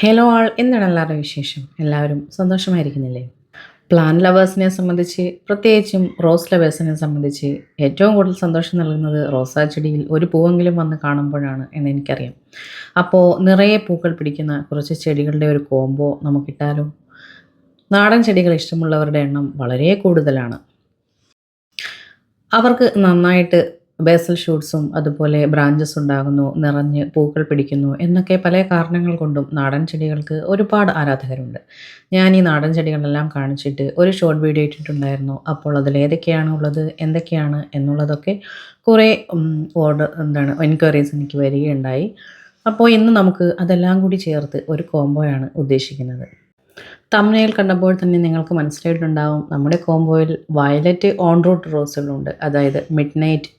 Hello ആൾ എന്താണ് എല്ലാവരുടെ വിശേഷം? എല്ലാവരും സന്തോഷമായിരിക്കുന്നില്ലേ? പ്ലാൻ ലവേഴ്സിനെ സംബന്ധിച്ച് പ്രത്യേകിച്ചും റോസ് ലവേഴ്സിനെ സംബന്ധിച്ച് ഏറ്റവും കൂടുതൽ സന്തോഷം നൽകുന്നത് റോസാ ചെടിയിൽ ഒരു പൂവെങ്കിലും വന്ന് കാണുമ്പോഴാണ് എന്ന് എനിക്കറിയാം. അപ്പോൾ നിറയെ പൂക്കൾ പിടിക്കുന്ന കുറച്ച് ചെടികളുടെ ഒരു കോംബോ നമുക്കിട്ടാലോ? നാടൻ ചെടികൾ ഇഷ്ടമുള്ളവരുടെ എണ്ണം വളരെ കൂടുതലാണ്. അവർക്ക് നന്നായിട്ട് ബേസൽ ഷൂട്ട്സും അതുപോലെ ബ്രാഞ്ചസ് ഉണ്ടാകുന്നു നിറഞ്ഞ് പൂക്കൾ പിടിക്കുന്നു എന്നൊക്കെ പല കാരണങ്ങൾ കൊണ്ടും നാടൻ ചെടികൾക്ക് ഒരുപാട് ആരാധകരുണ്ട്. ഞാൻ ഈ നാടൻ ചെടികളെല്ലാം കാണിച്ചിട്ട് ഒരു ഷോർട്ട് വീഡിയോ ഇട്ടിട്ടുണ്ടായിരുന്നു. അപ്പോൾ അതിൽ ഏതൊക്കെയാണ് ഉള്ളത് എന്തൊക്കെയാണ് എന്നുള്ളതൊക്കെ കുറേ ഓർഡർ എന്താണ് എൻക്വയറീസ് എനിക്ക് വരികയുണ്ടായി. അപ്പോൾ ഇന്ന് നമുക്ക് അതെല്ലാം കൂടി ചേർത്ത് ഒരു കോംബോയാണ് ഉദ്ദേശിക്കുന്നത്. തമ്മനയിൽ കണ്ടപ്പോൾ തന്നെ നിങ്ങൾക്ക് മനസ്സിലായിട്ടുണ്ടാവും നമ്മുടെ കോംബോയിൽ വയലറ്റ് ഓൺ റൂട്ട് റോസുകളുണ്ട്. അതായത് മിഡ് നൈറ്റ്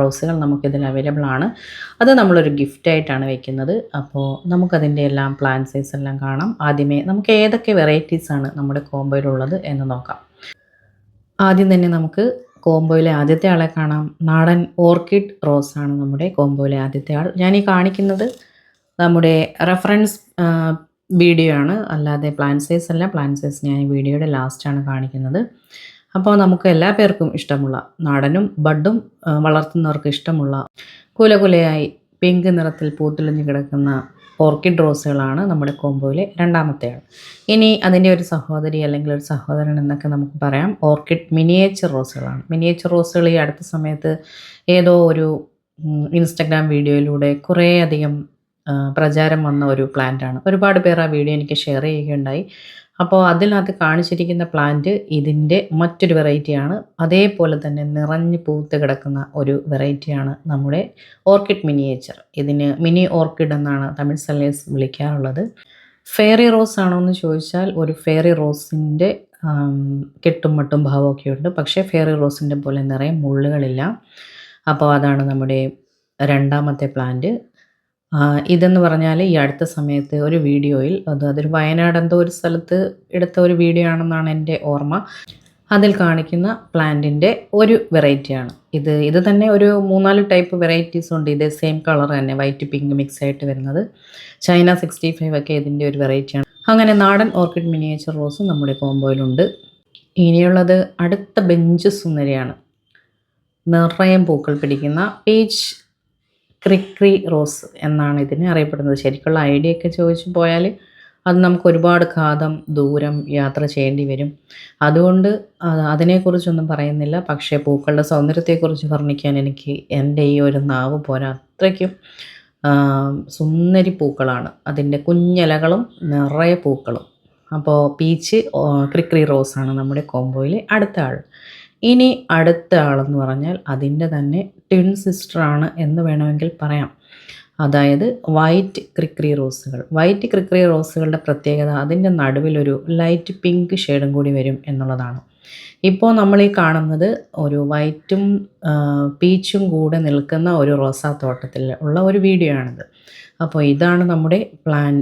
റോസുകൾ നമുക്കിതിൽ അവൈലബിൾ ആണ്. അത് നമ്മളൊരു ഗിഫ്റ്റായിട്ടാണ് വെക്കുന്നത്. അപ്പോൾ നമുക്കതിന്റെ എല്ലാം പ്ലാൻ സൈസ് എല്ലാം കാണാം. ആദ്യമേ നമുക്ക് ഏതൊക്കെ വെറൈറ്റീസ് ആണ് നമ്മുടെ കോംബോയിലുള്ളത് എന്ന് നോക്കാം. ആദ്യം തന്നെ നമുക്ക് കോംബോയിലെ ആദ്യത്തെ ആളെ കാണാം. നാടൻ ഓർക്കിഡ് റോസ് ആണ് നമ്മുടെ കോംബോയിലെ ആദ്യത്തെ ആൾ. ഞാൻ ഈ കാണിക്കുന്നത് നമ്മുടെ റെഫറൻസ് വീഡിയോ ആണ്. അല്ലാതെ പ്ലാൻ സൈസ് അല്ല. പ്ലാൻ സൈസ് ഞാൻ ഈ വീഡിയോയുടെ ലാസ്റ്റാണ് കാണിക്കുന്നത്. അപ്പോൾ നമുക്ക് എല്ലാ പേർക്കും ഇഷ്ടമുള്ള നാടനും ബഡും വളർത്തുന്നവർക്ക് ഇഷ്ടമുള്ള കുലകുലയായി പിങ്ക് നിറത്തിൽ പൂത്തുലഞ്ഞു കിടക്കുന്ന ഓർക്കിഡ് റോസുകളാണ് നമ്മുടെ കോമ്പോയിലെ രണ്ടാമത്തെ ആൾ. ഇനി അതിന്റെ ഒരു സഹോദരി അല്ലെങ്കിൽ ഒരു സഹോദരൻ എന്നൊക്കെ നമുക്ക് പറയാം. ഓർക്കിഡ് മിനിയേച്ചർ റോസുകളാണ്. മിനിയേച്ചർ റോസുകൾ ഈ അടുത്ത സമയത്ത് ഏതോ ഒരു ഇൻസ്റ്റഗ്രാം വീഡിയോയിലൂടെ കുറേയധികം പ്രചാരം വന്ന ഒരു പ്ലാന്റാണ്. ഒരുപാട് പേർ ആ വീഡിയോ എനിക്ക് ഷെയർ ചെയ്യുകയുണ്ടായി. അപ്പോൾ അതിനകത്ത് കാണിച്ചിരിക്കുന്ന പ്ലാന്റ് ഇതിന്റെ മറ്റൊരു വെറൈറ്റിയാണ് അതേപോലെ തന്നെ നിറഞ്ഞ് പൂത്ത് കിടക്കുന്ന ഒരു വെറൈറ്റിയാണ് നമ്മുടെ ഓർക്കിഡ് മിനിയേച്ചർ ഇതിന് മിനി ഓർക്കിഡ് എന്നാണ് തമിഴ് സെല്ലേഴ്സ് വിളിക്കാറുള്ളത്. ഫെയറി റോസ് ആണോ എന്ന് ചോദിച്ചാൽ ഒരു ഫെയറി റോസിന്റെ കെട്ടും മട്ടും ഭാവമൊക്കെ ഉണ്ട്. പക്ഷേ ഫെയറി റോസിന്റെ പോലെ നിറയെ മുള്ളുകളില്ല. അപ്പോൾ അതാണ് നമ്മുടെ രണ്ടാമത്തെ പ്ലാന്റ് ഇതെന്ന് പറഞ്ഞാൽ ഈ അടുത്ത സമയത്ത് ഒരു വീഡിയോയിൽ അത് അതൊരു വയനാട് എന്തോ ഒരു സ്ഥലത്ത് എടുത്ത ഒരു വീഡിയോ ആണെന്നാണ് എന്റെ ഓർമ്മ. അതിൽ കാണിക്കുന്ന പ്ലാന്റിന്റെ ഒരു വെറൈറ്റിയാണ് ഇത് ഇത് തന്നെ ഒരു മൂന്നാൽ ടൈപ്പ് വെറൈറ്റീസ് ഉണ്ട്. ഇതേ സെയിം കളർ തന്നെ വൈറ്റ് പിങ്ക് മിക്സ് ആയിട്ട് വരുന്നത്. ചൈന സിക്സ്റ്റി ഫൈവ് ഒക്കെ ഇതിന്റെ ഒരു വെറൈറ്റിയാണ് അങ്ങനെ നാടൻ ഓർക്കിഡ് മിനിയേച്ചർ റോസ് നമ്മുടെ കോംബോയിലുണ്ട് ഇനിയുള്ളത് അടുത്ത ബെഞ്ച് സുന്ദരിയാണ്. നിറയം പൂക്കൾ പിടിക്കുന്ന പീച്ച് ക്രിക്രി റോസ് എന്നാണ് ഇതിനെ അറിയപ്പെടുന്നത്. ശരിക്കുള്ള ഐഡിയ ഒക്കെ ചോദിച്ചു പോയാൽ അത് നമുക്ക് ഒരുപാട് കാതം ദൂരം യാത്ര ചെയ്യേണ്ടി വരും. അതുകൊണ്ട് അത് അതിനെക്കുറിച്ചൊന്നും പറയുന്നില്ല. പക്ഷേ പൂക്കളുടെ സൗന്ദര്യത്തെക്കുറിച്ച് വർണിക്കാൻ എനിക്ക് എന്റെ ഈ ഒരു നാവ് പോരാ. അത്രയ്ക്കും സുന്ദരി പൂക്കളാണ്. അതിന്റെ കുഞ്ഞലകളും നിറയെ പൂക്കളും. അപ്പോൾ പീച്ച് ക്രിക്രി റോസാണ് നമ്മുടെ കോംബോയിലെ അടുത്ത ആൾ. ഇനി അടുത്ത ആളെന്ന് പറഞ്ഞാൽ അതിന്റെ തന്നെ ട്വിൻ സിസ്റ്ററാണ് എന്ന് വേണമെങ്കിൽ പറയാം. അതായത് വൈറ്റ് ക്രിക്രി റോസുകൾ വൈറ്റ് ക്രിക്രി റോസുകളുടെ പ്രത്യേകത അതിന്റെ നടുവിലൊരു ലൈറ്റ് പിങ്ക് ഷെയ്ഡും കൂടി വരും എന്നുള്ളതാണ്. ഇപ്പോൾ നമ്മൾ ഈ കാണുന്നത് ഒരു വൈറ്റും പീച്ചും കൂടെ നിൽക്കുന്ന ഒരു റോസാ തോട്ടത്തിൽ ഉള്ള ഒരു വീഡിയോ ആണിത്. അപ്പോൾ ഇതാണ് നമ്മുടെ പ്ലാൻ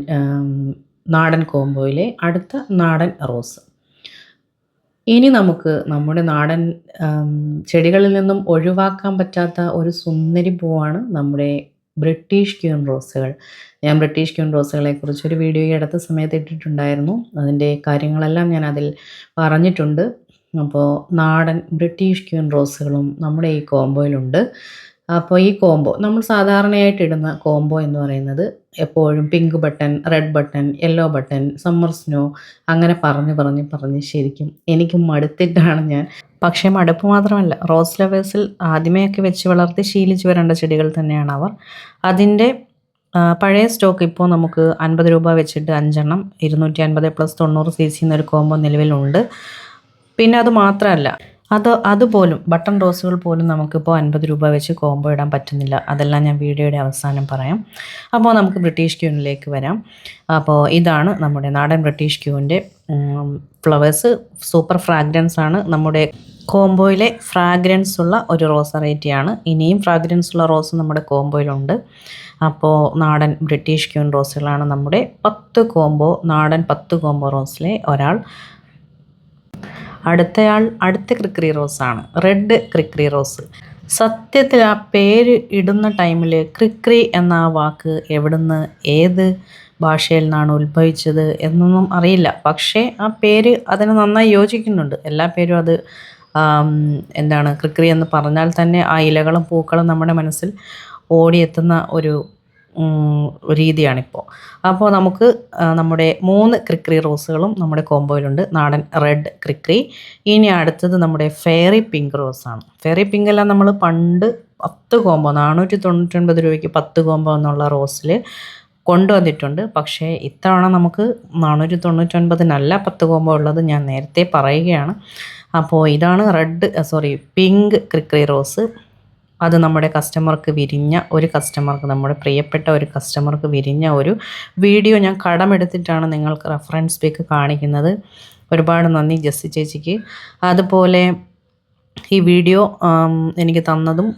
നാടൻ കോംബോയിലെ അടുത്ത നാടൻ റോസ് ഇനി നമുക്ക് നമ്മുടെ നാടൻ ചെടികളിൽ നിന്നും ഒഴിവാക്കാൻ പറ്റാത്ത ഒരു സുന്ദരി പൂവാണ് നമ്മുടെ ബ്രിട്ടീഷ് ക്യൂൺ റോസുകൾ. ഞാൻ ബ്രിട്ടീഷ് ക്യൂൺ റോസുകളെ കുറിച്ച് ഒരു വീഡിയോ ഈ അടുത്ത സമയത്ത് ഇട്ടിട്ടുണ്ടായിരുന്നു. അതിന്റെ കാര്യങ്ങളെല്ലാം ഞാൻ അതിൽ പറഞ്ഞിട്ടുണ്ട്. അപ്പോൾ നാടൻ ബ്രിട്ടീഷ് ക്യൂൺ റോസുകളും നമ്മുടെ ഈ കോംബോയിലുണ്ട്. അപ്പോൾ ഈ കോംബോ നമ്മൾ സാധാരണയായിട്ട് ഇടുന്ന കോംബോ എന്ന് പറയുന്നത് എപ്പോഴും pink button red button yellow button summer snow അങ്ങനെ പറഞ്ഞ് പറഞ്ഞ് പറഞ്ഞ് ശരിക്കും എനിക്ക് മടുത്തിട്ടാണ് ഞാൻ. പക്ഷേ മടുപ്പ് മാത്രമല്ല റോസ് ലവേഴ്സിൽ ആദ്യമേയൊക്കെ വെച്ച് വളർത്തി ശീലിച്ച് വരേണ്ട ചെടികൾ തന്നെയാണ് അവർ. അതിന്റെ പഴയ സ്റ്റോക്ക് ഇപ്പോൾ നമുക്ക് അൻപത് രൂപ വെച്ചിട്ട് അഞ്ചെണ്ണം ഇരുന്നൂറ്റി അൻപത് പ്ലസ് തൊണ്ണൂറ് സി സി എന്നൊരു കോംബോ നിലവിലുണ്ട്. പിന്നെ അത് മാത്രമല്ല അത് അതുപോലും ബട്ടൺ റോസുകൾ പോലും നമുക്കിപ്പോൾ അൻപത് രൂപ വെച്ച് കോംബോ ഇടാൻ പറ്റുന്നില്ല. അതെല്ലാം ഞാൻ വീഡിയോയുടെ അവസാനം പറയാം. അപ്പോൾ നമുക്ക് ബ്രിട്ടീഷ് ക്യൂനിലേക്ക് വരാം. അപ്പോൾ ഇതാണ് നമ്മുടെ നാടൻ ബ്രിട്ടീഷ് ക്യൂവിന്റെ ഫ്ലവേഴ്സ്. സൂപ്പർ ഫ്രാഗ്രൻസ് ആണ്. നമ്മുടെ കോംബോയിലെ ഫ്രാഗ്രൻസ് ഉള്ള ഒരു റോസ് വെറൈറ്റിയാണ് ഇനിയും ഫ്രാഗ്രൻസ് ഉള്ള റോസ് നമ്മുടെ കോംബോയിലുണ്ട്. അപ്പോൾ നാടൻ ബ്രിട്ടീഷ് ക്യൂൻ റോസുകളാണ് നമ്മുടെ പത്ത് കോംബോ നാടൻ പത്ത് കോംബോ റോസിലെ ഒരാൾ. അടുത്തയാൾ അടുത്ത ക്രിക്രി റോസാണ്. റെഡ് ക്രിക്രി റോസ്. സത്യത്തിൽ ആ പേര് ഇടുന്ന ടൈമിൽ ക്രിക്രി എന്ന ആ വാക്ക് എവിടുന്ന് ഏത് ഭാഷയിൽ നിന്നാണ് ഉത്ഭവിച്ചത് എന്നൊന്നും അറിയില്ല. പക്ഷേ ആ പേര് അതിന് നന്നായി യോജിക്കുന്നുണ്ട്. എല്ലാ പേരും അത് എന്താണ് ക്രിക്രി എന്ന് പറഞ്ഞാൽ തന്നെ ആ ഇലകളും പൂക്കളും നമ്മുടെ മനസ്സിൽ ഓടിയെത്തുന്ന ഒരു രീതിയാണിപ്പോൾ അപ്പോൾ നമുക്ക് നമ്മുടെ മൂന്ന് ക്രിക്രി റോസുകളും നമ്മുടെ കോമ്പോയിലുണ്ട് നാടൻ റെഡ് ക്രിക്രി. ഇനി അടുത്തത് നമ്മുടെ ഫെയറി പിങ്ക് റോസാണ്. ഫെയറി പിങ്ക് എല്ലാം നമ്മൾ പണ്ട് പത്ത് കോമ്പോ നാനൂറ്റി തൊണ്ണൂറ്റൊൻപത് രൂപയ്ക്ക് പത്ത് കോമ്പോ എന്നുള്ള റോസിൽ കൊണ്ടുവന്നിട്ടുണ്ട്. പക്ഷേ ഇത്തവണ നമുക്ക് നാനൂറ്റി തൊണ്ണൂറ്റൊൻപതിനല്ല പത്ത് കോമ്പോ ഉള്ളത് ഞാൻ നേരത്തെ പറയുകയാണ്. അപ്പോൾ ഇതാണ് റെഡ് സോറി പിങ്ക് ക്രിക്രി റോസ്. അത് നമ്മുടെ കസ്റ്റമർക്ക് വിരിഞ്ഞ ഒരു കസ്റ്റമർക്ക് നമ്മുടെ പ്രിയപ്പെട്ട ഒരു കസ്റ്റമർക്ക് വിരിഞ്ഞ ഒരു വീഡിയോ ഞാൻ കടമെടുത്തിട്ടാണ് നിങ്ങൾക്ക് റെഫറൻസ് പേക്ക് കാണിക്കുന്നത്. ഒരുപാട് നന്ദി ജസ്സി ചേച്ചിക്ക്. അതുപോലെ ഈ വീഡിയോ എനിക്ക് തന്നതും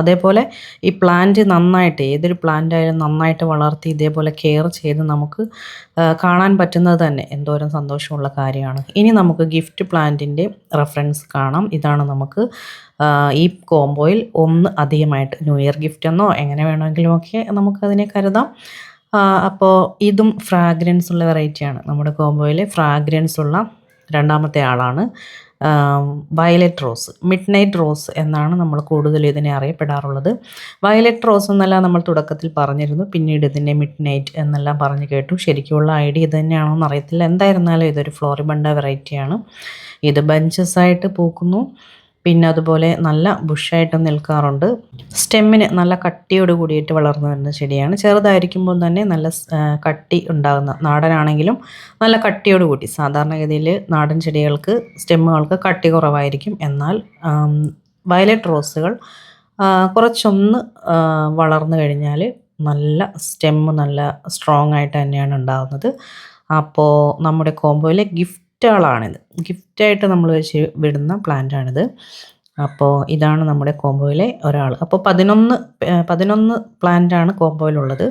അതേപോലെ ഈ പ്ലാന്റ് നന്നായിട്ട് ഏതൊരു പ്ലാന്റായാലും നന്നായിട്ട് വളർത്തി ഇതേപോലെ കെയർ ചെയ്ത് നമുക്ക് കാണാൻ പറ്റുന്നത് തന്നെ എന്തോരം സന്തോഷമുള്ള കാര്യമാണ്. ഇനി നമുക്ക് ഗിഫ്റ്റ് പ്ലാന്റിന്റെ റെഫറൻസ് കാണാം. ഇതാണ് നമുക്ക് ഈ കോംബോയിൽ ഒന്ന് അധികമായിട്ട് ന്യൂ ഇയർ ഗിഫ്റ്റ് എന്നോ എങ്ങനെ വേണമെങ്കിലും ഒക്കെ നമുക്കതിനെ കരുതാം. അപ്പോൾ ഇതും ഫ്രാഗ്രൻസ് ഉള്ള വെറൈറ്റിയാണ് നമ്മുടെ കോംബോയിൽ ഫ്രാഗ്രൻസ് ഉള്ള രണ്ടാമത്തെ ആളാണ്. Violet rose midnight rose എന്നാണ് നമ്മൾ കൂടുതൽ ഇതിനെ അറിയപ്പെടാറുള്ളത്. വയലറ്റ് റോസ് എന്നല്ല നമ്മൾ തുടക്കത്തിൽ പറഞ്ഞിരുന്നു. പിന്നീട് ഇതിനെ മിഡ് നൈറ്റ് എന്നെല്ലാം പറഞ്ഞു കേട്ടു. ശരിക്കുമുള്ള ഐഡിയ ഇത് തന്നെയാണോ എന്ന് അറിയത്തില്ല എന്തായിരുന്നാലും ഇതൊരു ഫ്ലോറിബണ്ട വെറൈറ്റിയാണ് ഇത് ബഞ്ചസ് ആയിട്ട് പൂക്കുന്നു. പിന്നെ അതുപോലെ നല്ല ബുഷായിട്ട് നിൽക്കാറുണ്ട്. സ്റ്റെമ്മിന് നല്ല കട്ടിയോട് കൂടിയിട്ട് വളർന്നു വരുന്ന ചെടിയാണ്. ചെറുതായിരിക്കുമ്പോൾ തന്നെ നല്ല കട്ടി ഉണ്ടാകുന്ന നാടനാണെങ്കിലും നല്ല കട്ടിയോട് കൂടി സാധാരണഗതിയിൽ നാടൻ ചെടികൾക്ക് സ്റ്റെമ്മുകൾക്ക് കട്ടി കുറവായിരിക്കും. എന്നാൽ വയലറ്റ് റോസുകൾ കുറച്ചൊന്ന് വളർന്നു കഴിഞ്ഞാൽ നല്ല സ്റ്റെമ്മ് നല്ല സ്ട്രോങ് ആയിട്ട് തന്നെയാണ് ഉണ്ടാകുന്നത്. അപ്പോൾ നമ്മുടെ കോമ്പോയിലെ ഗിഫ്റ്റുകളാണിത്. ഗിഫ്റ്റായിട്ട് നമ്മൾ വെച്ച് വിടുന്ന പ്ലാന്റാണിത്. അപ്പോൾ ഇതാണ് നമ്മുടെ കോംബോയിലെ ഒരാൾ. അപ്പോൾ പതിനൊന്ന് പതിനൊന്ന് പ്ലാന്റാണ് കോംബോയിലുള്ളത്.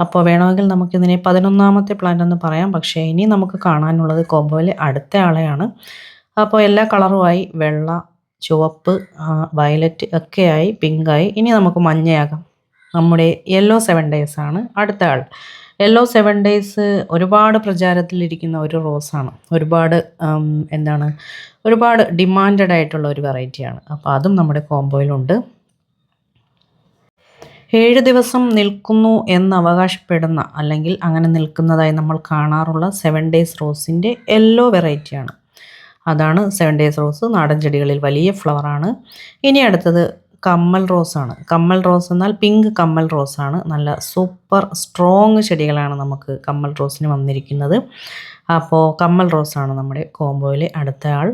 അപ്പോൾ വേണമെങ്കിൽ നമുക്കിതിനെ പതിനൊന്നാമത്തെ പ്ലാന്റ് എന്ന് പറയാം. പക്ഷേ ഇനി നമുക്ക് കാണാനുള്ളത് കോംബോയിലെ അടുത്ത ആളെയാണ്. അപ്പോൾ എല്ലാ കളറുമായി വെള്ള ചുവപ്പ് വയലറ്റ് ഒക്കെയായി പിങ്കായി. ഇനി നമുക്ക് മഞ്ഞയാകാം. നമ്മുടെ യെല്ലോ സെവൻ ഡേയ്സ് ആണ് അടുത്ത ആൾ. യെല്ലോ സെവൻ ഡേയ്സ് ഒരുപാട് പ്രചാരത്തിലിരിക്കുന്ന ഒരു റോസാണ്. ഒരുപാട് എന്താണ് ഒരുപാട് ഡിമാൻഡഡ് ആയിട്ടുള്ള ഒരു വെറൈറ്റിയാണ് അപ്പോൾ അതും നമ്മുടെ കോംബോയിലുണ്ട് ഏഴ് ദിവസം നിൽക്കുന്നു എന്ന് അവകാശപ്പെടുന്ന അല്ലെങ്കിൽ അങ്ങനെ നിൽക്കുന്നതായി നമ്മൾ കാണാറുള്ള സെവൻ ഡേയ്സ് റോസിന്റെ യെല്ലോ വെറൈറ്റിയാണ് അതാണ് സെവൻ ഡേയ്സ് റോസ് നാടൻ ചെടികളിൽ വലിയ ഫ്ലവറാണ് ഇനി അടുത്തത് കമ്മൽ റോസാണ് കമ്മൽ റോസ് എന്നാൽ പിങ്ക് കമ്മൽ റോസാണ് നല്ല സൂപ്പർ സ്ട്രോങ് ചെടികളാണ് നമുക്ക് കമ്മൽ റോസിന് വന്നിരിക്കുന്നത്. അപ്പോൾ കമ്മൽ റോസാണ് നമ്മുടെ കോംബോയിലെ അടുത്ത ആൾ.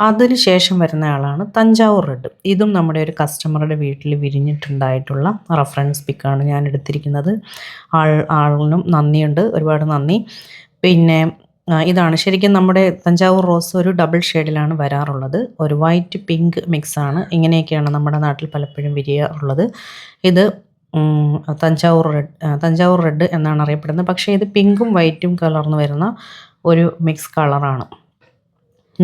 അതിന് ശേഷം വരുന്ന ആളാണ് തഞ്ചാവൂർ റെഡ്. ഇതും നമ്മുടെ ഒരു കസ്റ്റമറുടെ വീട്ടിൽ വിരിഞ്ഞിട്ടുണ്ടായിട്ടുള്ള റെഫറൻസ് പിക്കാണ് ഞാൻ എടുത്തിരിക്കുന്നത്. ആൾ ആളിനും നന്ദിയുണ്ട്. ഒരുപാട് നന്ദി. പിന്നെ ഇതാണ്. ശരിക്കും നമ്മുടെ തഞ്ചാവൂർ റോസ് ഒരു ഡബിൾ ഷെയ്ഡിലാണ് വരാറുള്ളത്. ഒരു വൈറ്റ് പിങ്ക് മിക്സാണ് ഇങ്ങനെയൊക്കെയാണ് നമ്മുടെ നാട്ടിൽ പലപ്പോഴും വിരിയാറുള്ളത്. ഇത് തഞ്ചാവൂർ റെഡ് തഞ്ചാവൂർ റെഡ് എന്നാണ് അറിയപ്പെടുന്നത്. പക്ഷേ ഇത് പിങ്കും വൈറ്റും കലർന്ന് വരുന്ന ഒരു മിക്സ് കളറാണ്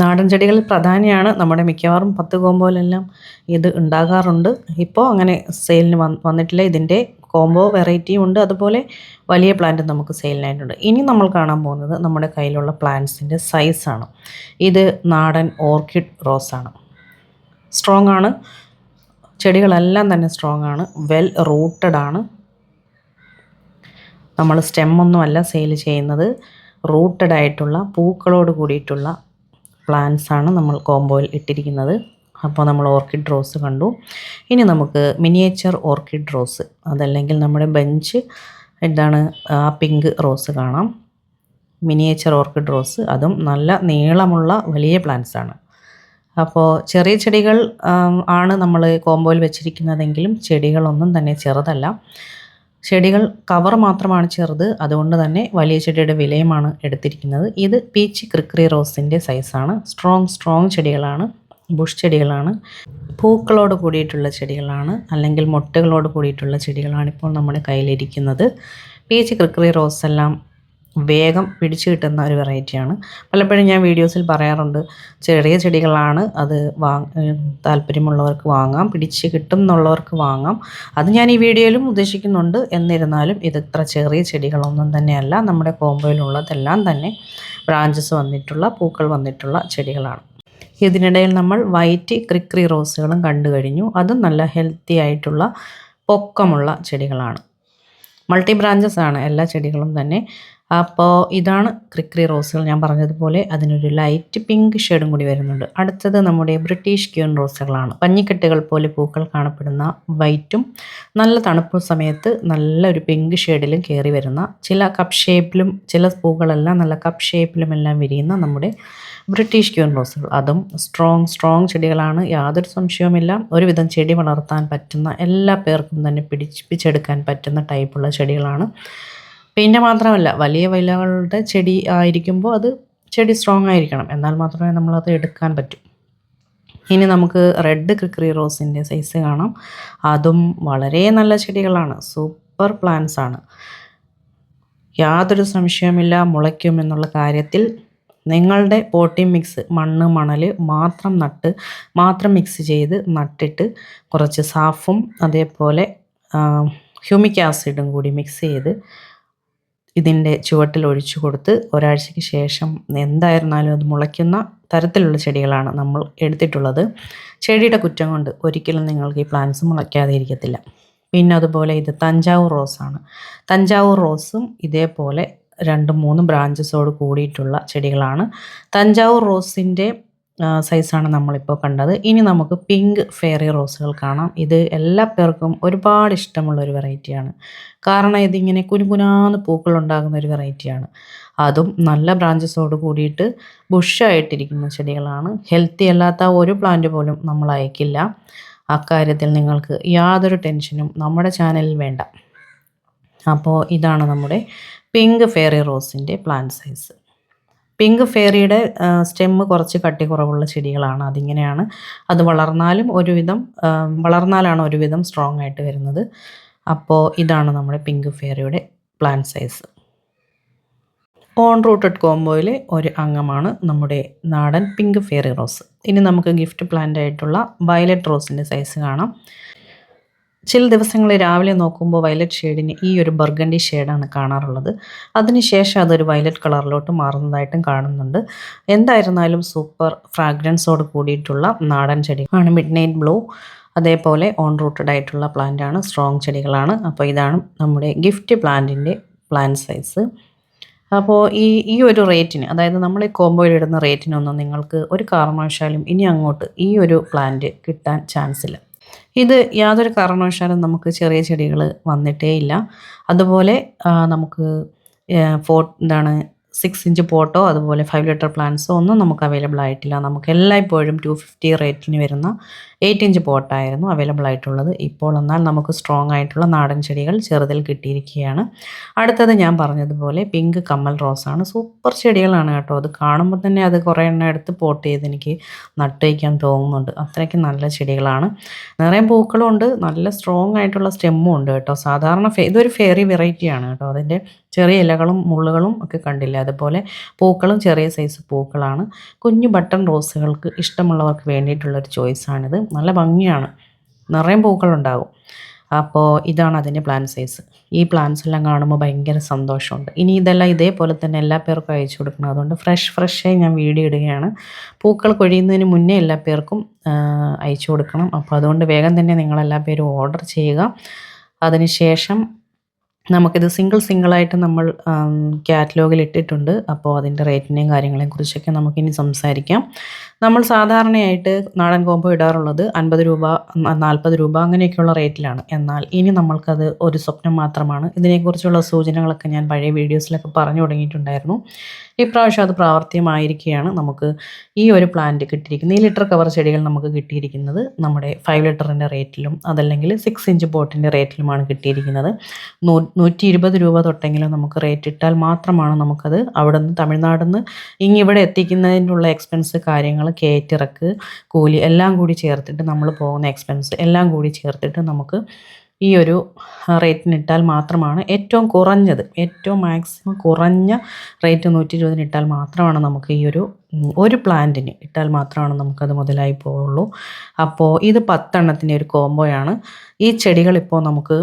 നാടൻ ചെടികളിൽ പ്രധാനിയാണ്. നമ്മുടെ മിക്കവാറും പത്ത് കോമ്പോയിലെല്ലാം ഇത് ഉണ്ടാകാറുണ്ട്. ഇപ്പോൾ അങ്ങനെ സെയിലിന് വന്ന് വന്നിട്ടില്ല. ഇതിന്റെ കോംബോ വെറൈറ്റിയും ഉണ്ട്. അതുപോലെ വലിയ പ്ലാന്റ് നമുക്ക് സെയിലിനായിട്ടുണ്ട്. ഇനി നമ്മൾ കാണാൻ പോകുന്നത് നമ്മുടെ കയ്യിലുള്ള പ്ലാന്റ്സിന്റെ സൈസാണ്. ഇത് നാടൻ ഓർക്കിഡ് റോസാണ്. സ്ട്രോങ് ആണ് ചെടികളെല്ലാം തന്നെ സ്ട്രോങ് ആണ് വെൽ റൂട്ടഡ് ആണ് നമ്മൾ സ്റ്റെമ്മൊന്നുമല്ല സെയിൽ ചെയ്യുന്നത്. റൂട്ടഡ് ആയിട്ടുള്ള പൂക്കളോട് കൂടിയിട്ടുള്ള പ്ലാന്റ്സ് ആണ് നമ്മൾ കോംബോയിൽ ഇട്ടിരിക്കുന്നത്. അപ്പോൾ നമ്മൾ ഓർക്കിഡ് റോസ് കണ്ടു. ഇനി നമുക്ക് മിനിയേച്ചർ ഓർക്കിഡ് റോസ് അതല്ലെങ്കിൽ നമ്മുടെ ബെഞ്ച് എന്താണ് ആ പിങ്ക് റോസ് കാണാം. മിനിയേച്ചർ ഓർക്കിഡ് റോസ് അതും നല്ല നീളമുള്ള വലിയ പ്ലാന്റ്സ് ആണ് അപ്പോൾ ചെറിയ ചെടികൾ ആണ് നമ്മൾ കോമ്പോയിൽ വെച്ചിരിക്കുന്നതെങ്കിലും ചെടികളൊന്നും തന്നെ ചെറുതല്ല. ചെടികൾ കവർ മാത്രമാണ് ചെറുത്. അതുകൊണ്ട് തന്നെ വലിയ ചെടിയുടെ വിലയുമാണ് എടുത്തിരിക്കുന്നത്. ഇത് പീച്ച് ക്രിക്രി റോസിന്റെ സൈസാണ് സ്ട്രോങ് സ്ട്രോങ് ചെടികളാണ്. ബുഷ് ചെടികളാണ്. പൂക്കളോട് കൂടിയിട്ടുള്ള ചെടികളാണ്. അല്ലെങ്കിൽ മൊട്ടുകളോട് കൂടിയിട്ടുള്ള ചെടികളാണ് ഇപ്പോൾ നമ്മുടെ കയ്യിലിരിക്കുന്നത്. പീച്ച് ക്രിക്രി റോസ് എല്ലാം വേഗം പിടിച്ചു കിട്ടുന്ന ഒരു വെറൈറ്റിയാണ് പലപ്പോഴും ഞാൻ വീഡിയോസിൽ പറയാറുണ്ട് ചെറിയ ചെടികളാണ് അത് വാങ് താല്പര്യമുള്ളവർക്ക് വാങ്ങാം പിടിച്ച് കിട്ടും എന്നുള്ളവർക്ക് വാങ്ങാം. അത് ഞാൻ ഈ വീഡിയോയിലും ഉദ്ദേശിക്കുന്നുണ്ട്. എന്നിരുന്നാലും ഇത് ഇത്ര ചെറിയ ചെടികളൊന്നും തന്നെയല്ല നമ്മുടെ കോമ്പോയിലുള്ളതെല്ലാം തന്നെ ബ്രാഞ്ചസ് വന്നിട്ടുള്ള പൂക്കൾ വന്നിട്ടുള്ള ചെടികളാണ്. ഇതിനിടയിൽ നമ്മൾ വൈറ്റ് ക്രിക്രി റോസുകളും കണ്ടു കഴിഞ്ഞു. അതും നല്ല ഹെൽത്തി ആയിട്ടുള്ള പൊക്കമുള്ള ചെടികളാണ്. മൾട്ടി ബ്രാഞ്ചസ് ആണ് എല്ലാ ചെടികളും തന്നെ. അപ്പോൾ ഇതാണ് ക്രിക്രി റോസുകൾ ഞാൻ പറഞ്ഞതുപോലെ അതിനൊരു ലൈറ്റ് പിങ്ക് ഷെയ്ഡും കൂടി വരുന്നുണ്ട്. അടുത്തത് നമ്മുടെ ബ്രിട്ടീഷ് ക്യൂൺ റോസുകളാണ്. പഞ്ഞിക്കെട്ടുകൾ പോലെ പൂക്കൾ കാണപ്പെടുന്ന വൈറ്റും നല്ല തണുപ്പ് സമയത്ത് നല്ലൊരു പിങ്ക് ഷെയ്ഡിലും കയറി വരുന്ന ചില കപ്പ് ഷേപ്പിലും ചില പൂക്കളെല്ലാം നല്ല കപ്പ് ഷേപ്പിലും എല്ലാം വിരിയുന്ന നമ്മുടെ ബ്രിട്ടീഷ് ക്യൂൺ റോസുകൾ. അതും സ്ട്രോങ് സ്ട്രോങ് ചെടികളാണ്. യാതൊരു സംശയവുമില്ല. ഒരുവിധം ചെടി വളർത്താൻ പറ്റുന്ന എല്ലാ പേർക്കും തന്നെ പിടിപ്പിച്ചെടുക്കാൻ പറ്റുന്ന ടൈപ്പുള്ള ചെടികളാണ്. പിന്നെ മാത്രമല്ല വലിയ വിലകളുടെ ചെടി ആയിരിക്കുമ്പോൾ അത് ചെടി സ്ട്രോങ് ആയിരിക്കണം. എന്നാൽ മാത്രമേ നമ്മളത് എടുക്കാൻ പറ്റൂ. ഇനി നമുക്ക് റെഡ് ക്രിക്രി റോസിന്റെ സൈസ് കാണാം. അതും വളരെ നല്ല ചെടികളാണ്. സൂപ്പർ പ്ലാന്റ്സ് ആണ്. യാതൊരു സംശയമില്ല മുളയ്ക്കും എന്നുള്ള കാര്യത്തിൽ നിങ്ങളുടെ പോട്ടിംഗ് മിക്സ് മണ്ണ് മണൽ മാത്രം നട്ട് മാത്രം മിക്സ് ചെയ്ത് നട്ടിട്ട് കുറച്ച് സാഫും അതേപോലെ ഹ്യൂമിക് ആസിഡും കൂടി മിക്സ് ചെയ്ത് ഇതിന്റെ ചുവട്ടിൽ ഒഴിച്ചു കൊടുത്ത് ഒരാഴ്ചയ്ക്ക് ശേഷം എന്തായിരുന്നാലും അത് മുളയ്ക്കുന്ന തരത്തിലുള്ള ചെടികളാണ് നമ്മൾ എടുത്തിട്ടുള്ളത്. ചെടിയുടെ കുറ്റം കൊണ്ട് ഒരിക്കലും നിങ്ങൾക്ക് ഈ പ്ലാന്റ്സ് മുളയ്ക്കാതെ ഇരിക്കത്തില്ല പിന്നെ അതുപോലെ ഇത് തഞ്ചാവൂർ റോസാണ് തഞ്ചാവൂർ റോസും ഇതേപോലെ രണ്ട് മൂന്ന് ബ്രാഞ്ചസോട് കൂടിയിട്ടുള്ള ചെടികളാണ്. തഞ്ചാവൂർ റോസിന്റെ സൈസാണ് നമ്മളിപ്പോൾ കണ്ടത്. ഇനി നമുക്ക് പിങ്ക് ഫെയറി റോസുകൾ കാണാം. ഇത് എല്ലാ പേർക്കും ഒരുപാട് ഇഷ്ടമുള്ള ഒരു വെറൈറ്റിയാണ് കാരണം ഇതിങ്ങനെ കുനുകുനാന്ന് പൂക്കൾ ഉണ്ടാകുന്ന ഒരു വെറൈറ്റിയാണ് അതും നല്ല ബ്രാഞ്ചസോട് കൂടിയിട്ട് ബുഷായിട്ടിരിക്കുന്ന ചെടികളാണ്. ഹെൽത്തി അല്ലാത്ത ഒരു പ്ലാന്റ് പോലും നമ്മൾ അയക്കില്ല. അക്കാര്യത്തിൽ നിങ്ങൾക്ക് യാതൊരു ടെൻഷനും നമ്മുടെ ചാനലിൽ വേണ്ട. അപ്പോൾ ഇതാണ് നമ്മുടെ പിങ്ക് ഫെയറി റോസിന്റെ പ്ലാന്റ് സൈസ് പിങ്ക് ഫെയറിയുടെ സ്റ്റെമ്മ് കുറച്ച് കട്ടി കുറവുള്ള ചെടികളാണ്. അതിങ്ങനെയാണ്. അത് വളർന്നാലും ഒരുവിധം വളർന്നാലാണ് ഒരുവിധം സ്ട്രോങ് ആയിട്ട് വരുന്നത്. അപ്പോൾ ഇതാണ് നമ്മുടെ പിങ്ക് ഫെയറിയുടെ പ്ലാന്റ് സൈസ് ഓൺ റൂട്ടഡ് കോംബോയിലെ ഒരു അംഗമാണ് നമ്മുടെ നാടൻ പിങ്ക് ഫെയറി റോസ്. ഇനി നമുക്ക് ഗിഫ്റ്റ് പ്ലാന്റ് ആയിട്ടുള്ള വയലറ്റ് റോസിന്റെ സൈസ് കാണാം. ചില ദിവസങ്ങളിൽ രാവിലെ നോക്കുമ്പോൾ വയലറ്റ് ഷെയ്ഡിന് ഈ ഒരു ബർഗണ്ടി ഷെയ്ഡാണ് കാണാറുള്ളത്. അതിനുശേഷം അതൊരു വയലറ്റ് കളറിലോട്ട് മാറുന്നതായിട്ടും കാണുന്നുണ്ട്. എന്തായിരുന്നാലും സൂപ്പർ ഫ്രാഗ്രൻസോട് കൂടിയിട്ടുള്ള നാടൻ ചെടി ആണ് മിഡ് നൈറ്റ് ബ്ലൂ. അതേപോലെ ഓൺ റൂട്ടഡ് ആയിട്ടുള്ള പ്ലാന്റ് ആണ് സ്ട്രോങ് ചെടികളാണ്. അപ്പോൾ ഇതാണ് നമ്മുടെ ഗിഫ്റ്റ് പ്ലാന്റിന്റെ പ്ലാന്റ് സൈസ്. അപ്പോൾ ഈ ഈ ഒരു റേറ്റിന് അതായത് നമ്മൾ ഈ കോമ്പോയിൽ ഇടുന്ന റേറ്റിനൊന്നും നിങ്ങൾക്ക് ഒരു കാരണവശാലും ഇനി അങ്ങോട്ട് ഈ ഒരു പ്ലാന്റ് കിട്ടാൻ ചാൻസ് ഇല്ല. ഇത് യാതൊരു കാരണവശാലും നമുക്ക് ചെറിയ ചെടികൾ വന്നിട്ടേ ഇല്ല. അതുപോലെ നമുക്ക് ഫോ എന്താണ് സിക്സ് ഇഞ്ച് പോട്ടോ അതുപോലെ ഫൈവ് ലിറ്റർ പ്ലാന്റ്സോ ഒന്നും നമുക്ക് അവൈലബിൾ ആയിട്ടില്ല. നമുക്ക് എല്ലായ്പ്പോഴും ടു ഫിഫ്റ്റി റേറ്റിന് വരുന്ന എയ്റ്റ് ഇഞ്ച് പോട്ടായിരുന്നു അവൈലബിൾ ആയിട്ടുള്ളത് ഇപ്പോൾ എന്നാൽ നമുക്ക് സ്ട്രോങ് ആയിട്ടുള്ള നാടൻ ചെടികൾ ചെറുതിൽ കിട്ടിയിരിക്കുകയാണ്. അടുത്തത് ഞാൻ പറഞ്ഞതുപോലെ പിങ്ക് കമ്മൽ റോസാണ് സൂപ്പർ ചെടികളാണ് കേട്ടോ. അത് കാണുമ്പോൾ തന്നെ അത് കുറേ എണ്ണം എടുത്ത് പോട്ട് ചെയ്ത് എനിക്ക് നട്ട് വയ്ക്കാൻ തോന്നുന്നുണ്ട്. അത്രയ്ക്ക് നല്ല ചെടികളാണ്. നിറയെ പൂക്കളും ഉണ്ട്. നല്ല സ്ട്രോങ് ആയിട്ടുള്ള സ്റ്റെമ്മും ഉണ്ട് കേട്ടോ. സാധാരണ ഇതൊരു ഫെയറി വെറൈറ്റിയാണ് കേട്ടോ. അതിന്റെ ചെറിയ ഇലകളും മുള്ളുകളും ഒക്കെ കണ്ടില്ല? അതുപോലെ പൂക്കളും ചെറിയ സൈസ് പൂക്കളാണ്. കുഞ്ഞു ബട്ടൺ റോസുകൾക്ക് ഇഷ്ടമുള്ളവർക്ക് വേണ്ടിയിട്ടുള്ളൊരു ചോയ്സാണിത് നല്ല ഭംഗിയാണ്. നിറയെ പൂക്കളുണ്ടാകും. അപ്പോൾ ഇതാണ് അതിന്റെ പ്ലാൻ സൈസ് ഈ പ്ലാൻസ് എല്ലാം കാണുമ്പോൾ ഭയങ്കര സന്തോഷമുണ്ട്. ഇനി ഇതെല്ലാം ഇതേപോലെ തന്നെ എല്ലാ പേർക്കും അയച്ചു കൊടുക്കണം. അതുകൊണ്ട് ഫ്രഷ് ഫ്രഷായി ഞാൻ വീഡിയോ ഇടുകയാണ്. പൂക്കൾ കൊഴിയുന്നതിന് മുന്നേ എല്ലാ പേർക്കും അയച്ചു കൊടുക്കണം. അപ്പോൾ അതുകൊണ്ട് വേഗം തന്നെ നിങ്ങളെല്ലാ പേരും ഓർഡർ ചെയ്യുക. അതിനുശേഷം നമുക്കിത് സിംഗിൾ സിംഗിളായിട്ട് നമ്മൾ കാറ്റലോഗിൽ ഇട്ടിട്ടുണ്ട്. അപ്പോൾ അതിന്റെ റേറ്റിനെയും കാര്യങ്ങളെയും കുറിച്ചൊക്കെ നമുക്കിനി സംസാരിക്കാം. നമ്മൾ സാധാരണയായിട്ട് നാടൻ കോമ്പോ ഇടാറുള്ളത് അൻപത് രൂപ നാൽപ്പത് രൂപ അങ്ങനെയൊക്കെയുള്ള റേറ്റിലാണ് എന്നാൽ ഇനി നമ്മൾക്കത് ഒരു സ്വപ്നം മാത്രമാണ്. ഇതിനെക്കുറിച്ചുള്ള സൂചനകളൊക്കെ ഞാൻ പഴയ വീഡിയോസിലൊക്കെ പറഞ്ഞു തുടങ്ങിയിട്ടുണ്ടായിരുന്നു. ഇപ്രാവശ്യം അത് പ്രാവർത്തികമായിരിക്കുകയാണ് നമുക്ക് ഈ ഒരു പ്ലാന്റ് കിട്ടിയിരിക്കുന്നത്. ഈ ലിറ്റർ കവർ ചെടികൾ നമുക്ക് കിട്ടിയിരിക്കുന്നത് നമ്മുടെ ഫൈവ് ലിറ്ററിന്റെ റേറ്റിലും അതല്ലെങ്കിൽ സിക്സ് ഇഞ്ച് ബോട്ടിന്റെ റേറ്റിലുമാണ് കിട്ടിയിരിക്കുന്നത്. നൂറ്റി ഇരുപത് രൂപ തൊട്ടെങ്കിലും നമുക്ക് റേറ്റ് ഇട്ടാൽ മാത്രമാണ് നമുക്കത് അവിടെ നിന്ന് തമിഴ്നാട് നിന്ന് ഇങ്ങിവിടെ എത്തിക്കുന്നതിനുള്ള എക്സ്പെൻസ് കാര്യങ്ങൾ കയറ്റിറക്ക് കൂലി എല്ലാം കൂടി ചേർത്തിട്ട് നമ്മൾ പോകുന്ന എക്സ്പെൻസ് എല്ലാം കൂടി ചേർത്തിട്ട് നമുക്ക് ഈ ഒരു റേറ്റിനിട്ടാൽ മാത്രമാണ് ഏറ്റവും കുറഞ്ഞത്. ഏറ്റവും മാക്സിമം കുറഞ്ഞ റേറ്റ് നൂറ്റി ഇരുപതിന് ഇട്ടാൽ മാത്രമാണ് നമുക്ക് ഈ ഒരു ഒരു പ്ലാന്റിന് ഇട്ടാൽ മാത്രമാണ് നമുക്കത് മുതലായി പോവുള്ളൂ. അപ്പോൾ ഇത് പത്തെണ്ണത്തിന്റെ ഒരു കോംബോയാണ് ഈ ചെടികൾ ഇപ്പോൾ നമുക്ക്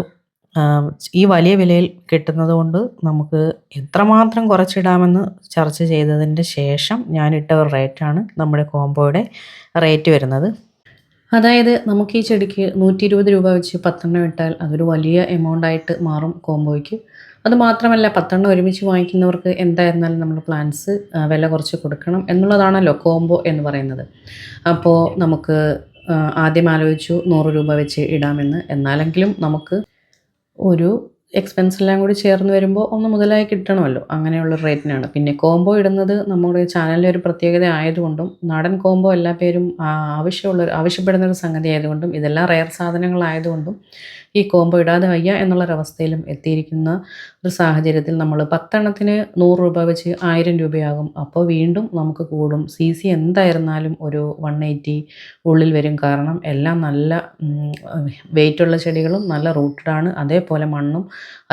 ഈ വലിയ വിലയിൽ കിട്ടുന്നത് കൊണ്ട് നമുക്ക് എത്രമാത്രം കുറച്ചിടാമെന്ന് ചർച്ച ചെയ്തതിന്റെ ശേഷം ഞാനിട്ട ഒരു റേറ്റാണ് നമ്മുടെ കോംബോയുടെ റേറ്റ് വരുന്നത്. അതായത് നമുക്ക് ഈ ചെടിക്ക് നൂറ്റി ഇരുപത് രൂപ വെച്ച് പത്തെണ്ണം ഇട്ടാൽ അതൊരു വലിയ എമൗണ്ട് ആയിട്ട് മാറും കോംബോയ്ക്ക്. അത് മാത്രമല്ല പത്തെണ്ണം ഒരുമിച്ച് വാങ്ങിക്കുന്നവർക്ക് എന്തായിരുന്നാലും നമ്മൾ പ്ലാൻസ് വില കുറച്ച് കൊടുക്കണം എന്നുള്ളതാണല്ലോ കോംബോ എന്ന് പറയുന്നത്. അപ്പോൾ നമുക്ക് ആദ്യം ആലോചിച്ചു നൂറ് രൂപ വെച്ച് ഇടാമെന്ന്. എന്നാലെങ്കിലും നമുക്ക് ഒരു എക്സ്പെൻസ് എല്ലാം കൂടി ചേർന്ന് വരുമ്പോൾ ഒന്ന് മുതലായി കിട്ടണമല്ലോ. അങ്ങനെയുള്ള റേറ്റിനാണ് പിന്നെ കോംബോ ഇടുന്നത് നമ്മുടെ ചാനലിന്റെ ഒരു പ്രത്യേകത ആയതുകൊണ്ടും നാടൻ കോംബോ എല്ലാ പേരും ആവശ്യമുള്ള ആവശ്യപ്പെടുന്ന ഒരു സംഗതി ആയതുകൊണ്ടും ഇതെല്ലാം റയർ സാധനങ്ങളായതുകൊണ്ടും ഈ കോംബോ ഇടാതെ വയ്യ എന്നുള്ളൊരവസ്ഥയിലും എത്തിയിരിക്കുന്ന ഒരു സാഹചര്യത്തിൽ നമ്മൾ പത്തെണ്ണത്തിന് നൂറ് രൂപ വെച്ച് ആയിരം രൂപയാകും. അപ്പോൾ വീണ്ടും നമുക്ക് കൂടും. സി സി എന്തായിരുന്നാലും ഒരു വൺ എയ്റ്റി ഉള്ളിൽ വരും. കാരണം എല്ലാം നല്ല വെയിറ്റുള്ള ചെടികളും നല്ല റൂട്ടഡാണ് അതേപോലെ മണ്ണും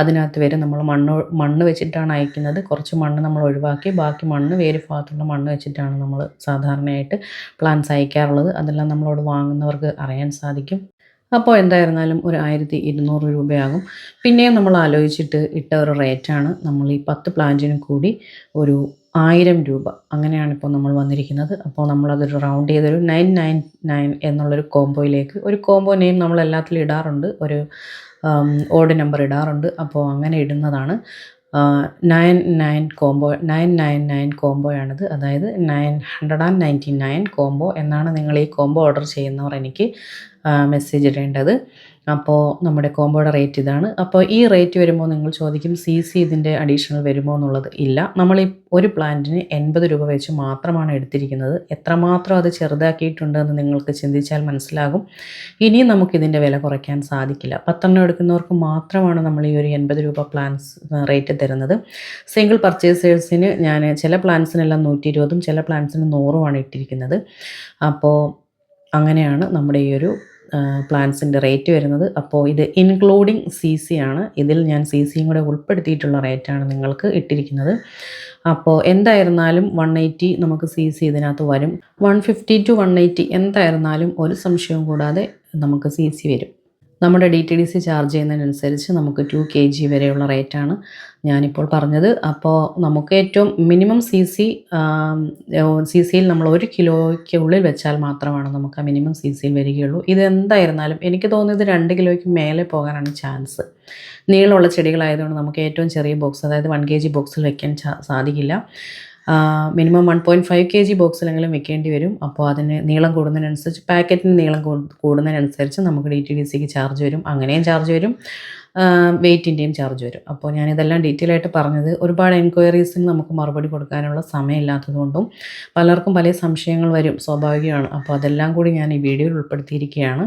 അതിനകത്ത് വരും. നമ്മൾ മണ്ണ് മണ്ണ് വെച്ചിട്ടാണ് അയക്കുന്നത്. കുറച്ച് മണ്ണ് നമ്മൾ ഒഴിവാക്കി. ബാക്കി മണ്ണ് വേര് ഭാഗത്തുള്ള മണ്ണ് വെച്ചിട്ടാണ് നമ്മൾ സാധാരണയായിട്ട് പ്ലാന്റ്സ് അയക്കാറുള്ളത്. അതെല്ലാം നമ്മളോട് വാങ്ങുന്നവർക്ക് അറിയാൻ സാധിക്കും. അപ്പോൾ എന്തായിരുന്നാലും ഒരു ആയിരത്തി ഇരുന്നൂറ് രൂപയാകും. പിന്നെയും നമ്മൾ ആലോചിച്ചിട്ട് ഇട്ട ഒരു റേറ്റാണ് നമ്മൾ ഈ പത്ത് പ്ലാന്റിനും കൂടി ഒരു ആയിരം രൂപ. അങ്ങനെയാണ് ഇപ്പോൾ നമ്മൾ വന്നിരിക്കുന്നത്. അപ്പോൾ നമ്മളതൊരു റൗണ്ട് ചെയ്തൊരു നയൻ നയൻ നയൻ എന്നുള്ളൊരു കോംബോയിലേക്ക് ഒരു കോംബോ നെയിം നമ്മൾ എല്ലാത്തിലും ഇടാറുണ്ട്. ഒരു ഓഡ് നമ്പർ ഇടാറുണ്ട്. അപ്പോൾ അങ്ങനെ ഇടുന്നതാണ്. Nine nine combo nine nine nine കോംബോയാണിത് അതായത് nine hundred and ninety nine combo എന്നാണ് നിങ്ങൾ ഈ കോംബോ ഓർഡർ ചെയ്യുന്നവർ എനിക്ക് മെസ്സേജ് ഇടേണ്ടത്. അപ്പോൾ നമ്മുടെ കോംബോയുടെ റേറ്റ് ഇതാണ്. അപ്പോൾ ഈ റേറ്റ് വരുമ്പോൾ നിങ്ങൾ ചോദിക്കും സി സി ഇതിന്റെ അഡീഷണൽ വരുമോ എന്നുള്ളത്. ഇല്ല. നമ്മൾ ഈ ഒരു പ്ലാന്റിന് എൺപത് രൂപ വെച്ച് മാത്രമാണ് എടുത്തിരിക്കുന്നത്. എത്രമാത്രം അത് ചെറുതാക്കിയിട്ടുണ്ടെന്ന് നിങ്ങൾക്ക് ചിന്തിച്ചാൽ മനസ്സിലാകും. ഇനിയും നമുക്കിതിന്റെ വില കുറയ്ക്കാൻ സാധിക്കില്ല. പത്തെണ്ണം എടുക്കുന്നവർക്ക് മാത്രമാണ് നമ്മൾ ഈ ഒരു എൺപത് രൂപ പ്ലാൻസ് റേറ്റ് തരുന്നത്. സിംഗിൾ പർച്ചേസേഴ്സിന് ഞാൻ ചില പ്ലാൻസിനെല്ലാം നൂറ്റി ഇരുപതും ചില പ്ലാൻസിന് നൂറുമാണ് ഇട്ടിരിക്കുന്നത്. അപ്പോൾ അങ്ങനെയാണ് നമ്മുടെ ഈ ഒരു പ്ലാൻസിന്റെ റേറ്റ് വരുന്നത്. അപ്പോൾ ഇത് ഇൻക്ലൂഡിങ് സി സി ആണ്. ഇതിൽ ഞാൻ സി സിയും കൂടെ ഉൾപ്പെടുത്തിയിട്ടുള്ള റേറ്റാണ് നിങ്ങൾക്ക് ഇട്ടിരിക്കുന്നത്. അപ്പോൾ എന്തായിരുന്നാലും വൺ എയ്റ്റി നമുക്ക് സി സി ഇതിനകത്ത് വരും. One fifty to one eighty എന്തായിരുന്നാലും ഒരു സംശയവും കൂടാതെ നമുക്ക് സി സി വരും. നമ്മുടെ D T D C charge ചെയ്യുന്നതിനനുസരിച്ച് നമുക്ക് ടു കെ ജി വരെയുള്ള റേറ്റാണ് ഞാനിപ്പോൾ പറഞ്ഞത്. അപ്പോൾ നമുക്ക് ഏറ്റവും മിനിമം സി സി സി സിയിൽ നമ്മൾ ഒരു കിലോയ്ക്ക് ഉള്ളിൽ വെച്ചാൽ മാത്രമാണ് നമുക്ക് ആ മിനിമം സി സിയിൽ വരികയുള്ളൂ. ഇത് എന്തായിരുന്നാലും എനിക്ക് തോന്നിയത് രണ്ട് കിലോയ്ക്ക് മേലെ പോകാനാണ് ചാൻസ് നീളമുള്ള ചെടികളായതുകൊണ്ട് നമുക്ക് ഏറ്റവും ചെറിയ ബോക്സ് അതായത് വൺ കെ ജി ബോക്സിൽ വെക്കാൻ സാധിക്കില്ല. Minimum one point five K G ബോക്സിലെങ്കിലും വെക്കേണ്ടി വരും. അപ്പോൾ അതിന് നീളം കൂടുന്നതിനനുസരിച്ച് പാക്കറ്റിന് നീളം കൂടുന്നതിനനുസരിച്ച് നമുക്ക് ഡി ടി ഡി സിക്ക് ചാർജ് വരും. അങ്ങനെയും ചാർജ് വരും. വെയിറ്റിന്റെയും ചാർജ് വരും. അപ്പോൾ ഞാനിതെല്ലാം ഡീറ്റെയിൽ ആയിട്ട് പറഞ്ഞത് ഒരുപാട് എൻക്വയറീസിന് നമുക്ക് മറുപടി കൊടുക്കാനുള്ള സമയമില്ലാത്തതുകൊണ്ടും പലർക്കും പല സംശയങ്ങൾ വരും സ്വാഭാവികമാണ്. അപ്പോൾ അതെല്ലാം കൂടി ഞാൻ ഈ വീഡിയോയിൽ ഉൾപ്പെടുത്തിയിരിക്കുകയാണ്.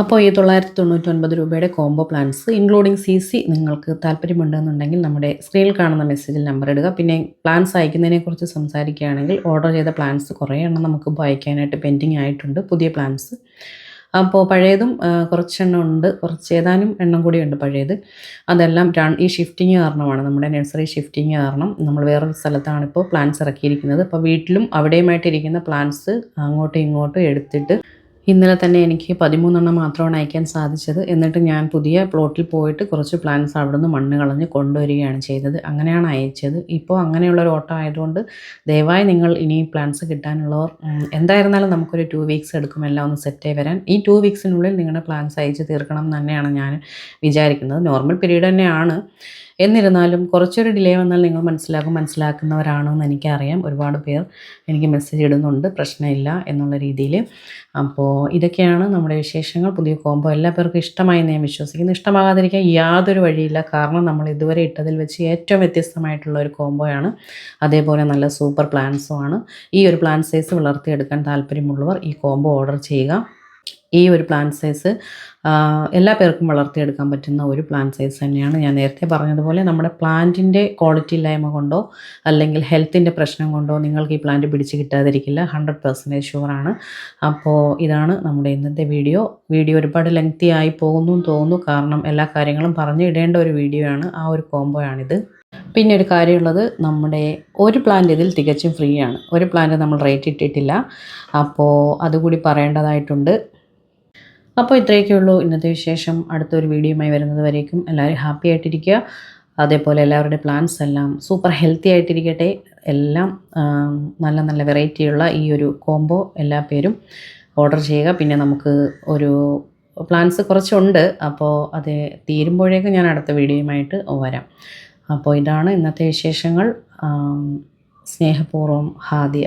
അപ്പോൾ ഈ തൊള്ളായിരത്തി തൊണ്ണൂറ്റൊൻപത് രൂപയുടെ combo plants including C C നിങ്ങൾക്ക് താല്പര്യമുണ്ടെന്നുണ്ടെങ്കിൽ നമ്മുടെ സ്ക്രീനിൽ കാണുന്ന മെസ്സേജിൽ നമ്പർ ഇടുക. പിന്നെ പ്ലാൻസ് അയക്കുന്നതിനെക്കുറിച്ച് സംസാരിക്കുകയാണെങ്കിൽ ഓർഡർ ചെയ്ത പ്ലാൻസ് കുറേ എണ്ണം നമുക്ക് അയക്കാനായിട്ട് പെൻഡിങ് ആയിട്ടുണ്ട് പുതിയ പ്ലാൻസ് അപ്പോൾ പഴയതും കുറച്ചെണ്ണം ഉണ്ട് കുറച്ച് ഏതാനും എണ്ണം കൂടിയുണ്ട് പഴയത്. അതെല്ലാം ഈ ഷിഫ്റ്റിങ് കാരണമാണ് നമ്മുടെ നഴ്സറി ഷിഫ്റ്റിങ് കാരണം. നമ്മൾ വേറൊരു സ്ഥലത്താണ് ഇപ്പോൾ പ്ലാൻസ് ഇറക്കിയിരിക്കുന്നത്. അപ്പോൾ വീട്ടിലും അവിടെയുമായിട്ടിരിക്കുന്ന പ്ലാൻസ് അങ്ങോട്ടും ഇങ്ങോട്ടും എടുത്തിട്ട് ഇന്നലെ തന്നെ എനിക്ക് പതിമൂന്നെണ്ണം മാത്രമാണ് അയക്കാൻ സാധിച്ചത്. എന്നിട്ട് ഞാൻ പുതിയ പ്ലോട്ടിൽ പോയിട്ട് കുറച്ച് പ്ലാന്റ്സ് അവിടെ നിന്ന് മണ്ണ് കളഞ്ഞ് കൊണ്ടുവരികയാണ് ചെയ്തത്. അങ്ങനെയാണ് അയച്ചത്. ഇപ്പോൾ അങ്ങനെയുള്ളൊരു ഓട്ടം ആയതുകൊണ്ട് ദയവായി നിങ്ങൾ ഇനി പ്ലാന്റ്സ് കിട്ടാനുള്ളവർ എന്തായിരുന്നാലും നമുക്കൊരു ടു വീക്സ് എടുക്കും. എല്ലാം ഒന്ന് സെറ്റായി വരാൻ. ഈ ടു വീക്സിനുള്ളിൽ നിങ്ങളുടെ പ്ലാന്റ്സ് അയച്ച് തീർക്കണം തന്നെയാണ് ഞാൻ വിചാരിക്കുന്നത്. നോർമൽ പീരീഡ് തന്നെയാണ്. എന്നിരുന്നാലും കുറച്ചൊരു ഡിലേ വന്നാൽ നിങ്ങൾ മനസ്സിലാക്കും മനസ്സിലാക്കുന്നവരാണെന്ന് എനിക്കറിയാം. ഒരുപാട് പേർ എനിക്ക് മെസ്സേജ് ഇടുന്നുണ്ട്. പ്രശ്നമില്ല എന്നുള്ള രീതിയിൽ. അപ്പോൾ ഇതൊക്കെയാണ് നമ്മുടെ വിശേഷങ്ങൾ. പുതിയ കോംബോ എല്ലാ പേർക്കും ഇഷ്ടമായി ഞാൻ വിശ്വസിക്കുന്നു. ഇഷ്ടമാകാതിരിക്കാൻ യാതൊരു വഴിയില്ല. കാരണം നമ്മൾ ഇതുവരെ ഇട്ടതിൽ വെച്ച് ഏറ്റവും വ്യത്യസ്തമായിട്ടുള്ള ഒരു കോംബോയാണ് അതേപോലെ നല്ല സൂപ്പർ പ്ലാൻസുമാണ് ഈ ഒരു പ്ലാൻ സൈസ് വളർത്തിയെടുക്കാൻ താല്പര്യമുള്ളവർ ഈ കോംബോ ഓർഡർ ചെയ്യുക. ഈ ഒരു പ്ലാന്റ് സൈസ് എല്ലാ പേർക്കും വളർത്തിയെടുക്കാൻ പറ്റുന്ന ഒരു പ്ലാന്റ് സൈസ് തന്നെയാണ് ഞാൻ നേരത്തെ പറഞ്ഞതുപോലെ നമ്മുടെ പ്ലാന്റിന്റെ ക്വാളിറ്റി ഇല്ലായ്മ കൊണ്ടോ അല്ലെങ്കിൽ ഹെൽത്തിന്റെ പ്രശ്നം കൊണ്ടോ നിങ്ങൾക്ക് ഈ പ്ലാന്റ് പിടിച്ച് കിട്ടാതിരിക്കില്ല. ഹൺഡ്രഡ് പെർസെന്റേജ് ഷുവറാണ് അപ്പോൾ ഇതാണ് നമ്മുടെ ഇന്നത്തെ വീഡിയോ വീഡിയോ ഒരുപാട് ലെങ്തി ആയി പോകുന്നു തോന്നുന്നു. കാരണം എല്ലാ കാര്യങ്ങളും പറഞ്ഞു ഇടേണ്ട ഒരു വീഡിയോ ആണ്. ആ ഒരു കോംബോയാണിത് പിന്നെ ഒരു കാര്യമുള്ളത് നമ്മുടെ ഒരു പ്ലാന്റ് ഇതിൽ തികച്ചും ഫ്രീ ആണ്. ഒരു പ്ലാന്റ് നമ്മൾ റേറ്റ് ഇട്ടിട്ടില്ല. അപ്പോൾ അതുകൂടി പറയേണ്ടതായിട്ടുണ്ട്. അപ്പോൾ ഇത്രയൊക്കെ ഉള്ളൂ ഇന്നത്തെ വിശേഷം. അടുത്തൊരു വീഡിയോയുമായി വരുന്നത് വരേക്കും. എല്ലാവരും ഹാപ്പി ആയിട്ടിരിക്കുക. അതേപോലെ എല്ലാവരുടെ പ്ലാൻസ് എല്ലാം സൂപ്പർ ഹെൽത്തി ആയിട്ടിരിക്കട്ടെ. എല്ലാം നല്ല നല്ല വെറൈറ്റിയുള്ള ഈ ഒരു കോംബോ എല്ലാ പേരും ഓർഡർ ചെയ്യുക. പിന്നെ നമുക്ക് ഒരു പ്ലാൻസ് കുറച്ചുണ്ട്. അപ്പോൾ അത് തീരുമ്പോഴേക്കും ഞാൻ അടുത്ത വീഡിയോയുമായിട്ട് വരാം. അപ്പോൾ ഇതാണ് ഇന്നത്തെ വിശേഷങ്ങൾ. സ്നേഹപൂർവം ഹാദിയ.